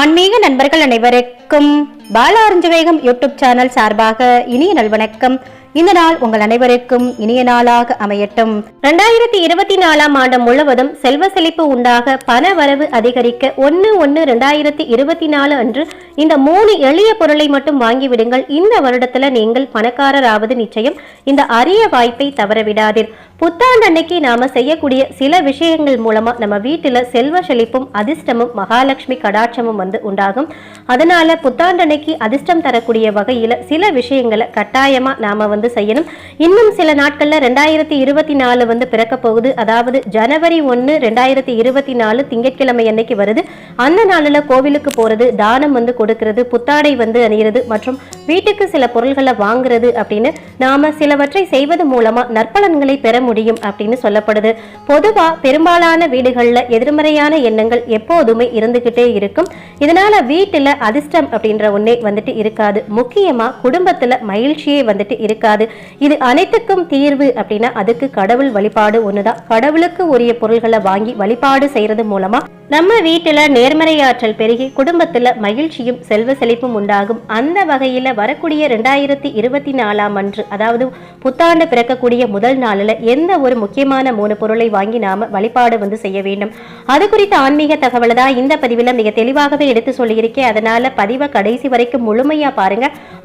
ஆன்மீக நண்பர்கள் அனைவருக்கும் பாலா வேகம் யூடியூப் சேனல் சார்பாக இனிய நல்வணக்கம் இந்த நாள் உங்கள் அனைவருக்கும் இனிய நாளாக அமையட்டும். ரெண்டாயிரத்தி இருபத்தி நாலாம் ஆண்டு முழுவதும் செல்வ செழிப்பு உண்டாக பண வரவு அதிகரிக்க ஒன்னு ஒன்னு ரெண்டாயிரத்தி இருபத்தி நாலு அன்று இந்த மூணு எளிய பொருளை மட்டும் வாங்கிவிடுங்கள் இந்த வருடத்துல நீங்கள் பணக்காரராவது நிச்சயம். இந்த அரிய வாய்ப்பை தவறவிடாதீர் புத்தாண்டு அன்னைக்கு நாம செய்யக்கூடிய சில விஷயங்கள் மூலமா நம்ம வீட்டுல செல்வ செழிப்பும் அதிர்ஷ்டமும் மகாலட்சுமி கடாட்சமும் வந்து உண்டாகும். அதனால புத்தாண்டு அன்னைக்கு அதிர்ஷ்டம் தரக்கூடிய வகையில சில விஷயங்களை கட்டாயமா நாம வந்து செய்யணும். இன்னும் சில நாட்கள்ல ரெண்டாயிரத்தி இருபத்தி நாலு வந்து பிறக்க போகுது. அதாவது ஜனவரி ஒன்னு ரெண்டாயிரத்தி இருபத்தி நாலு திங்கட்கிழமை அன்னைக்கு வருது. அந்த நாளில் கோவிலுக்கு போறது தானம் வந்து கொடுக்கிறது புத்தாடை வந்து அணியிறது மற்றும் வீட்டுக்கு சில பொருள்களை வாங்குறது அப்படின்னு நாம சிலவற்றை செய்வது மூலமா நற்பலன்களை பெற முடியும் அப்படின்னு சொல்லப்படுது. பொதுவா பெரும்பாலான வீடுகள்ல எதிர்மறையான எண்ணங்கள் எப்போதுமே இருந்துகிட்டே இருக்கும். இதனால வீட்டுல அதிர்ஷ்டம் அப்படின்ற ஒன்னே வந்துட்டு இருக்காது. முக்கியமா குடும்பத்துல மகிழ்ச்சியே வந்துட்டு இருக்காது. இது அனைத்துக்கும் தீர்வு அப்படின்னா அதுக்கு கடவுள் வழிபாடு ஒண்ணுதான். கடவுளுக்கு உரிய பொருள்களை வாங்கி வழிபாடு செய்யறது மூலமா நம்ம வீட்டில் நேர்மறையாற்றல் பெருகி குடும்பத்தில் மகிழ்ச்சியும் செல்வ செழிப்பும் உண்டாகும். அந்த வகையில் வரக்கூடிய ரெண்டாயிரத்தி இருபத்தி நாலாம் அன்று அதாவது புத்தாண்டு பிறக்கக்கூடிய முதல் நாளில் எந்த ஒரு முக்கியமான மூணு பொருளை வாங்கி நாம வழிபாடு வந்து செய்ய வேண்டும். அது குறித்த ஆன்மீக தகவலை தான் இந்த பதிவில் மிக தெளிவாகவே எடுத்து சொல்லியிருக்கேன். அதனால் பதிவை கடைசி வரைக்கும் முழுமையா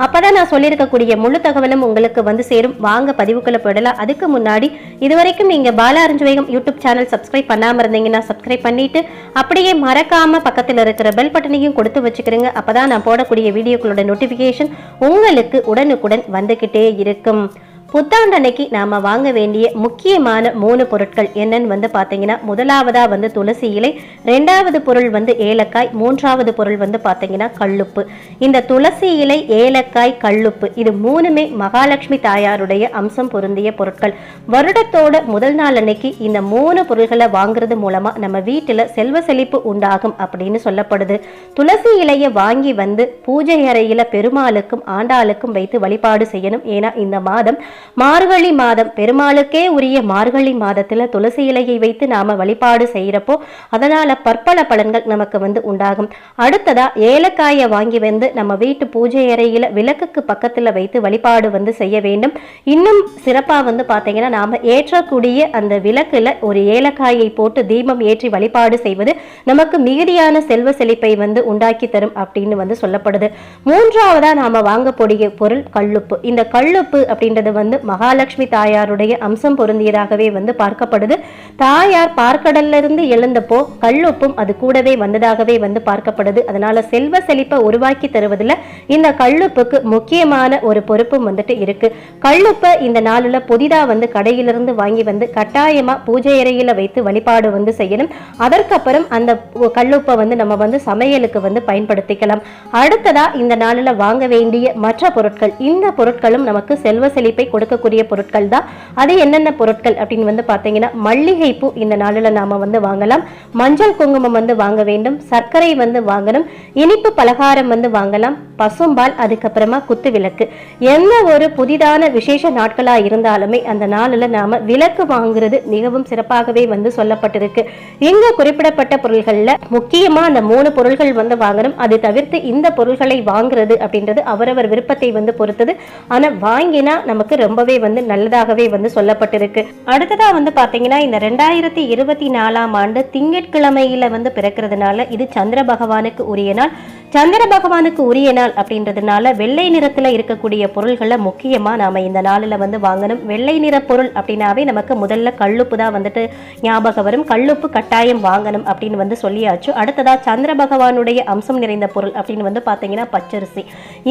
அப்போ தான் நான் சொல்லியிருக்கக்கூடிய முழு தகவலும் உங்களுக்கு வந்து சேரும். வாங்க பதிவுக்குள்ளே போயிடலாம். அதுக்கு முன்னாடி இதுவரைக்கும் நீங்கள் பாலா அறிஞ்சுவேகம் யூடியூப் சேனல் சப்ஸ்கிரைப் பண்ணாமல் இருந்தீங்கன்னா சப்ஸ்கிரைப் பண்ணிட்டு அப்படியே மறக்காம பக்கத்தில் இருக்கிற பெல் பட்டனையும் கொடுத்து வச்சுக்கிறீங்க. அப்பதான் நான் போடக்கூடிய வீடியோக்களோட நோட்டிஃபிகேஷன் உங்களுக்கு உடனுக்குடன் வந்துகிட்டே இருக்கும். புத்தாண்டன்னைக்கு நாம வாங்க வேண்டிய முக்கியமான மூணு பொருட்கள் என்னன்னு வந்து பாத்தீங்கன்னா முதலாவதா வந்து துளசி இலை ரெண்டாவது பொருள் வந்து ஏலக்காய் மூன்றாவது பொருள் வந்து பாத்தீங்கன்னா கல்லுப்பு. இந்த துளசி இலை ஏலக்காய் கல்லுப்பு இது மூணுமே மகாலட்சுமி தாயாருடைய அம்சம் பொருந்திய பொருட்கள். வருடத்தோட முதல் நாள் அன்னைக்கு இந்த மூணு பொருள்களை வாங்குறது மூலமா நம்ம வீட்டுல செல்வ செழிப்பு உண்டாகும் அப்படின்னு சொல்லப்படுது. துளசி இலையை வாங்கி வந்து பூஜை அறையில பெருமாளுக்கும் ஆண்டாளுக்கும் வைத்து வழிபாடு செய்யணும். ஏன்னா இந்த மாதம் மார்கழி மாதம் பெருமாளுக்கே உரிய மார்கழி மாதத்தில் துளசி இலையை வைத்து நாம் வழிபாடு செய்கிறப்போ அதனால் பற்பல பலன்கள் நமக்கு வந்து உண்டாகும். அடுத்ததாக ஏலக்காயை வாங்கி வந்து நம்ம வீட்டு பூஜை அறையில் விளக்குக்கு பக்கத்தில் வைத்து வழிபாடு வந்து செய்ய வேண்டும். இன்னும் சிறப்பாக வந்து பார்த்தீங்கன்னா நாம் ஏற்றக்கூடிய அந்த விளக்கில் ஒரு ஏலக்காயை போட்டு தீபம் ஏற்றி வழிபாடு செய்வது நமக்கு மிகுதியான செல்வ செழிப்பை வந்து உண்டாக்கி தரும் அப்படின்னு வந்து சொல்லப்படுது. மூன்றாவதாக நாம் வாங்கக்கூடிய பொருள் கல்லுப்பு. இந்த கல்லுப்பு அப்படின்றது வந்து மகாலட்சுமி தாயாருடைய அம்சம் பொருந்தியதாகவே வந்து பார்க்கப்படுது. தாயார் பார்க்கடல்ல இருந்து எழுந்தப்போ கல்லுப்பும் அது கூடவே வந்ததாகவே வந்து பார்க்கப்படுது. அதனால செல்வ செழிப்பை உருவாக்கி தருவதில் இந்த கல்லுப்புக்கு முக்கியமான ஒரு பொறுப்பும் வந்துட்டு இருக்கு. கல்லுப்பை இந்த நாளில் புதிதா வந்து கடையிலிருந்து வாங்கி வந்து கட்டாயமா பூஜை அறையில் வைத்து வழிபாடு வந்து செய்யணும். அதற்கப்புறம் அந்த கல்லுப்பை வந்து நம்ம வந்து சமையலுக்கு வந்து பயன்படுத்திக்கலாம். அடுத்ததா இந்த நாளில் வாங்க வேண்டிய மற்ற பொருட்கள் இந்த பொருட்களும் நமக்கு செல்வ செழிப்பை கொடுக்கக்கூடிய பொருட்கள் தான். அது என்னென்ன பொருட்கள் அப்படின்னு வந்து பார்த்தீங்கன்னா மல்லிகை பூ இந்த நாளில் நாம் வந்து வாங்கலாம். மஞ்சள் குங்குமம் வந்து வாங்க வேண்டும். சர்க்கரை வந்து வாங்கணும். இனிப்பு பலகாரம் வந்து வாங்கலாம். பசும்பால் அதுக்கப்புறமா குத்து விளக்கு. எந்த ஒரு புதிதான விசேஷ நாட்களாக இருந்தாலுமே அந்த நாளில் நாம் விளக்கு வாங்குறது மிகவும் சிறப்பாகவே வந்து சொல்லப்பட்டிருக்கு. இங்க குறிப்பிடப்பட்ட பொருள்களில் முக்கியமாக அந்த மூணு பொருள்கள் வந்து வாங்கணும். அது தவிர்த்து இந்த பொருள்களை வாங்குறது அப்படின்றது அவரவர் விருப்பத்தை வந்து பொறுத்தது. ஆனால் வாங்கினா நமக்கு ரொம்பவே வந்து நல்லதாகவே வந்து சொல்லப்பட்டிருக்கு. அடுத்ததா வந்து பாத்தீங்கன்னா இந்த ரெண்டாயிரத்தி இருபத்தி நாலாம் ஆண்டு திங்கட்கிழமையில வந்து பிறக்கிறதுனால இது சந்திர பகவானுக்கு உரிய நாள். சந்திர பகவானுக்கு உரிய நாள் அப்படின்றதுனால வெள்ளை நிறத்துல இருக்கக்கூடிய பொருள்களை முக்கியமா நாம இந்த நாளில் வந்து வாங்கணும். வெள்ளை நிற பொருள் அப்படின்னாவே நமக்கு முதல்ல கல்லுப்பு தான் வந்துட்டு ஞாபகம் வரும். கல்லுப்பு கட்டாயம் வாங்கணும் அப்படின்னு வந்து சொல்லியாச்சு. அடுத்ததா சந்திர பகவானுடைய அம்சம் நிறைந்த பொருள் அப்படின்னு வந்து பார்த்தீங்கன்னா பச்சரிசி.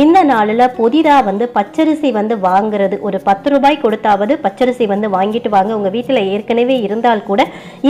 இந்த நாளில் புதிதா வந்து பச்சரிசி வந்து வாங்குறது. ஒரு பத்து ரூபாய் கொடுத்தாவது பச்சரிசி வந்து வாங்கிட்டு வாங்க. உங்க வீட்டில் ஏற்கனவே இருந்தால் கூட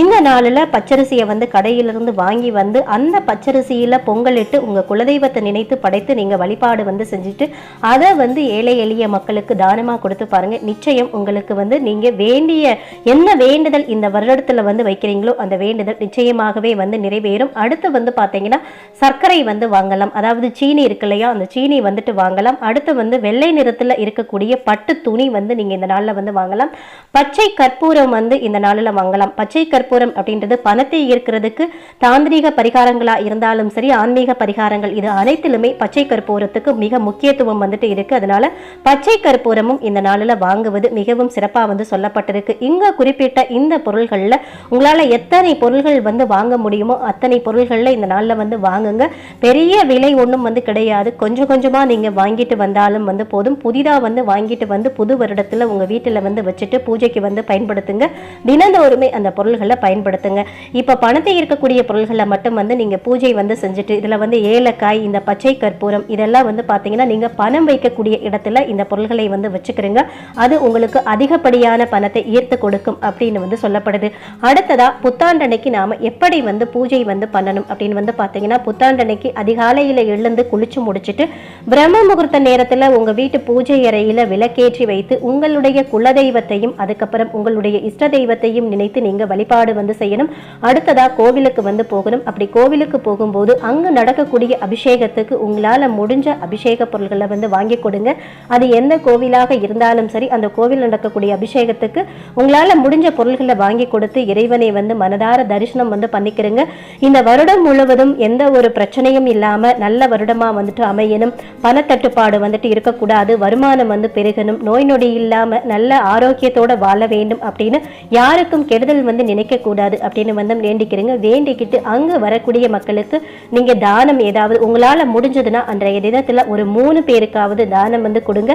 இந்த நாளில் பச்சரிசியை வந்து கடையிலிருந்து வாங்கி வந்து அந்த பச்சரிசியில பொங்கலிட்டு உங்க குல குலதெய்வத்தை நினைத்து படைத்து நீங்கள் வழிபாடு வந்து செஞ்சுட்டு அதை வந்து ஏழை எளிய மக்களுக்கு தானமாக கொடுத்து பாருங்கள் நிச்சயம் உங்களுக்கு வந்து நீங்கள் வேண்டிய என்ன வேண்டுதல் இந்த வருடத்தில் வந்து வைக்கிறீங்களோ அந்த வேண்டுதல் நிச்சயமாகவே வந்து நிறைவேறும். அடுத்து வந்து பார்த்தீங்கன்னா சர்க்கரை வந்து வாங்கலாம். அதாவது சீனி இருக்கு இல்லையா அந்த சீனி வந்துட்டு வாங்கலாம். அடுத்து வந்து வெள்ளை நிறத்தில் இருக்கக்கூடிய பட்டு துணி வந்து நீங்கள் இந்த நாளில் வந்து வாங்கலாம். பச்சை கற்பூரம் வந்து இந்த நாளில் வாங்கலாம். பச்சை கற்பூரம் அப்படின்றது பணத்தை ஈர்க்கிறதுக்கு தாந்திரீக பரிகாரங்களாக இருந்தாலும் சரி ஆன்மீக பரிகாரங்கள் இது அனைத்திலுமே பச்சை கற்பூரத்துக்கு மிக முக்கியத்துவம் வந்துட்டு இருக்கு. அதனால பச்சை கற்பூரமும் இந்த நாளில் வாங்குவது மிகவும் சிறப்பாக வந்து சொல்லப்பட்டிருக்கு. இங்க குறிப்பிட்ட இந்த பொருள்களில் உங்களால் எத்தனை பொருள்கள் வந்து வாங்க முடியுமோ அத்தனை பொருள்களில் இந்த நாளில் வந்து வாங்குங்க. பெரிய விலை ஒன்றும் வந்து கிடையாது. கொஞ்சம் கொஞ்சமாக நீங்கள் வாங்கிட்டு வந்தாலும் வந்து போதும். புதிதாக வந்து வாங்கிட்டு வந்து புது வருடத்தில் உங்கள் வீட்டில் வந்து வச்சுட்டு பூஜைக்கு வந்து பயன்படுத்துங்க. தினந்தோறுமே அந்த பொருள்களை பயன்படுத்துங்க. இப்போ பணத்தை இருக்கக்கூடிய பொருள்களை மட்டும் வந்து நீங்கள் பூஜை வந்து செஞ்சுட்டு இதில் வந்து ஏலக்காய் இந்த பச்சை கற்பூரம் இதெல்லாம் வந்து பார்த்தீங்கன்னா நீங்கள் பணம் வைக்கக்கூடிய இடத்துல இந்த பொருள்களை வந்து வச்சுக்கிறீங்க. அது உங்களுக்கு அதிகப்படியான பணத்தை ஈர்த்து கொடுக்கும் அப்படின்னு வந்து சொல்லப்படுது. அடுத்ததாக புத்தாண்டனைக்கு நாம் எப்படி வந்து பூஜை வந்து பண்ணணும் அப்படின்னு வந்து பார்த்தீங்கன்னா புத்தாண்டனைக்கு அதிகாலையில் எழுந்து குளிச்சு முடிச்சுட்டு பிரம்ம முகூர்த்த நேரத்தில் உங்கள் வீட்டு பூஜை அறையில் விளக்கேற்றி வைத்து உங்களுடைய குலதெய்வத்தையும் அதுக்கப்புறம் உங்களுடைய இஷ்ட தெய்வத்தையும் நினைத்து நீங்கள் வழிபாடு வந்து செய்யணும். அடுத்ததாக கோவிலுக்கு வந்து போகணும். அப்படி கோவிலுக்கு போகும்போது அங்கு நடக்கக்கூடிய அபிஷேகத்துக்கு உங்களால முடிஞ்ச அபிஷேக பொருள்களை வந்து வாங்கி கொடுங்க. அது எந்த கோவிலாக இருந்தாலும் சரி அந்த கோவில் நடக்கக்கூடிய அபிஷேகத்துக்கு உங்களால முடிஞ்ச பொருள்களை வாங்கி கொடுத்து இறைவனை வந்து மனதார தரிசனம் வந்து பண்ணிக்கிறங்க. இந்த வருடம் முழுவதும் எந்த ஒரு பிரச்சனையும் இல்லாம நல்ல வருடமா வந்துட்டு அமையணும். பணத்தட்டுப்பாடு வந்துட்டு இருக்கக்கூடாது. வருமானம் வந்து பெருகணும். நோய் நொடி இல்லாம நல்ல ஆரோக்கியத்தோட வாழ வேண்டும் அப்படின்னு யாருக்கும் கெடுதல் வந்து நினைக்க கூடாது அப்படின்னு வந்து வேண்டிக்கிறீங்க. வேண்டிக்கிட்டு அங்க வரக்கூடிய மக்களுக்கு நீங்க தானம் ஏதாவது அவர் உங்களால் முடிஞ்சதுன்னா அன்றைய தினத்தில் ஒரு மூணு பேருக்காவது தானம் வந்து கொடுங்க.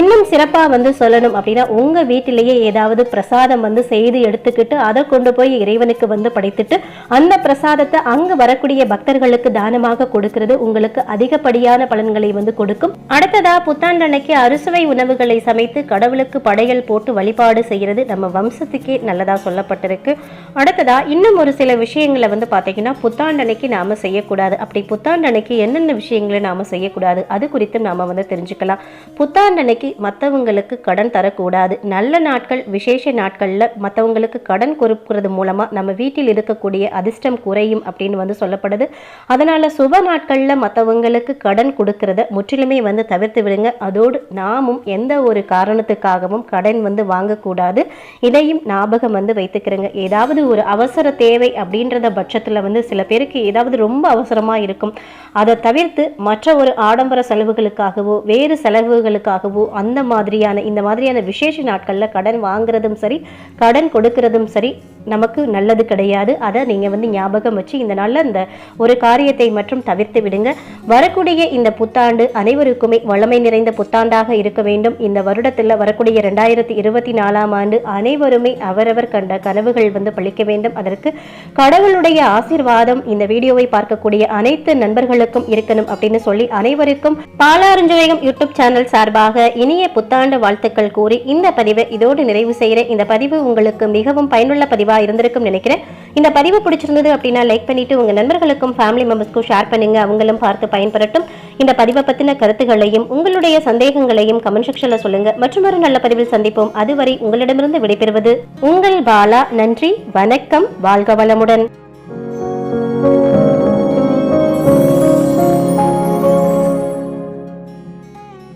இன்னும் சிறப்பாக வந்து சொல்லணும் அப்படின்னா உங்கள் வீட்டிலேயே ஏதாவது பிரசாதம் வந்து செய்து எடுத்துக்கிட்டு அதை கொண்டு போய் இறைவனுக்கு வந்து படைத்துட்டு அந்த பிரசாதத்தை அங்கே வரக்கூடிய பக்தர்களுக்கு தானமாக கொடுக்கிறது உங்களுக்கு அதிகப்படியான பலன்களை வந்து கொடுக்கும். அடுத்ததா புத்தாண்டன்னைக்கு அறுசுவை உணவுகளை சமைத்து கடவுளுக்கு படையல் போட்டு வழிபாடு செய்கிறது நம்ம வம்சத்துக்கே நல்லதாக சொல்லப்பட்டிருக்கு. அடுத்ததா இன்னும் ஒரு சில விஷயங்களை வந்து பார்த்தீங்கன்னா புத்தாண்டனைக்கு நாம செய்யக்கூடாது. அப்படி புத்தாண்டனை அன்னைக்கு என்னென்ன விஷயங்களை நாம செய்யக்கூடாது அது குறித்து நாம் வந்து தெரிஞ்சுக்கலாம். புத்தாண்டன்னைக்கு மற்றவங்களுக்கு கடன் தரக்கூடாது. நல்ல நாட்கள் விசேஷ நாட்களில் மற்றவங்களுக்கு கடன் கொடுக்கறது மூலமாக நம்ம வீட்டில் இருக்கக்கூடிய அதிர்ஷ்டம் குறையும் அப்படின்னு வந்து சொல்லப்படுது. அதனால் சுப நாட்களில் மற்றவங்களுக்கு கடன் கொடுக்கறத முற்றிலுமே வந்து தவிர்த்து விடுங்க. அதோடு நாமும் எந்த ஒரு காரணத்துக்காகவும் கடன் வந்து வாங்கக்கூடாது. இதையும் ஞாபகம் வந்து வைத்துக்கிறேங்க. ஏதாவது ஒரு அவசர தேவை அப்படின்றத பட்சத்தில் வந்து சில பேருக்கு ஏதாவது ரொம்ப அவசரமாக இருக்கும். அதை தவிர்த்து மற்ற ஒரு ஆடம்பர செலவுகளுக்காகவோ வேறு செலவுகளுக்காகவோ அந்த மாதிரியான இந்த மாதிரியான விசேஷ நாட்களில் கடன் வாங்குறதும் சரி கடன் கொடுக்கறதும் சரி நமக்கு நல்லது கிடையாது. அதை நீங்கள் வந்து ஞாபகம் வச்சு இந்த நாளில் இந்த ஒரு காரியத்தை மட்டும் தவிர்த்து விடுங்க. வரக்கூடிய இந்த புத்தாண்டு அனைவருக்குமே வளமை நிறைந்த புத்தாண்டாக இருக்க வேண்டும். இந்த வருடத்தில் வரக்கூடிய ரெண்டாயிரத்தி இருபத்தி நாலாம் ஆண்டு அனைவருமே அவரவர் கண்ட கனவுகள் வந்து பழிக்க வேண்டும். அதற்கு கடவுளுடைய ஆசீர்வாதம் இந்த வீடியோவை பார்க்கக்கூடிய அனைத்து நண்பர்களுக்கும் இருக்கணும் அப்படின்னு சொல்லி அனைவருக்கும் பாலாரஞ்சவேகம் யூடியூப் சேனல் சார்பாக இனிய புத்தாண்டு வாழ்த்துக்கள் கூறி இந்த பதிவை இதோடு நிறைவு செய்கிறேன். இந்த பதிவு உங்களுக்கு மிகவும் பயனுள்ள பதிவாக இருந்திருக்கும் நினைக்கிறேன். இந்த பதிவு பிடிச்சிருந்தது அப்படின்னா லைக் பண்ணிட்டு உங்கள் நண்பர்களுக்கும் ஃபேமிலி மெம்பர்ஸ்க்கும் ஷேர் பண்ணுங்க. அவங்களும் பார்த்து பயன்பெறட்டும். இந்த பதிவை பற்றின கருத்துகளையும் உங்களுடைய சந்தேகங்களையும் கமெண்ட் செக்ஷனில் சொல்லுங்க. மற்றும் ஒரு நல்ல பதிவில் சந்திப்போம். அதுவரை உங்களிடமிருந்து விடைபெறுவது உங்கள் பாலா. நன்றி வணக்கம். வாழ்க வளமுடன்.